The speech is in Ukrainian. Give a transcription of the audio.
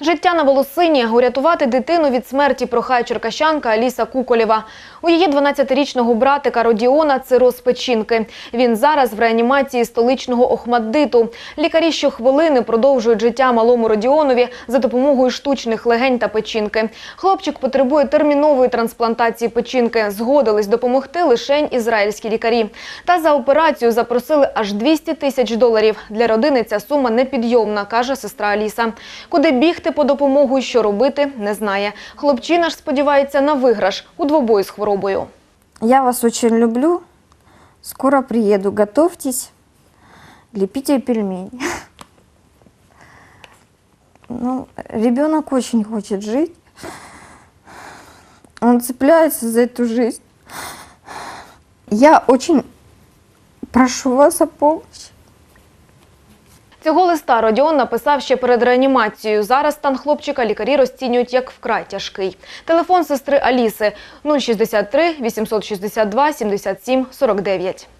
Життя на волосині урятувати дитину від смерті прохає черкащанка Аліса Куколєва. У її 12-річного братика Родіона цироз печінки. Він зараз в реанімації столичного Охмаддиту. Лікарі щохвилини продовжують життя малому Родіонові за допомогою штучних легень та печінки. Хлопчик потребує термінової трансплантації печінки. Згодились допомогти лишень ізраїльські лікарі. Та за операцію запросили аж 200 тисяч доларів. Для родини ця сума непідйомна, каже сестра Аліса. Куди бігти по допомогу і що робити, не знає. Хлопчина ж сподівається на виграш у двобої з хворобою. Я вас очень люблю. Скоро приеду. Готовьтесь. Лепите пельмени. Ну, ребенок очень хочет жить. Он цепляется за эту жизнь. Я очень прошу вас о помощи. Цього листа Родіон написав ще перед реанімацією. Зараз стан хлопчика лікарі розцінюють як вкрай тяжкий. Телефон сестри Аліси 063 862 77 49.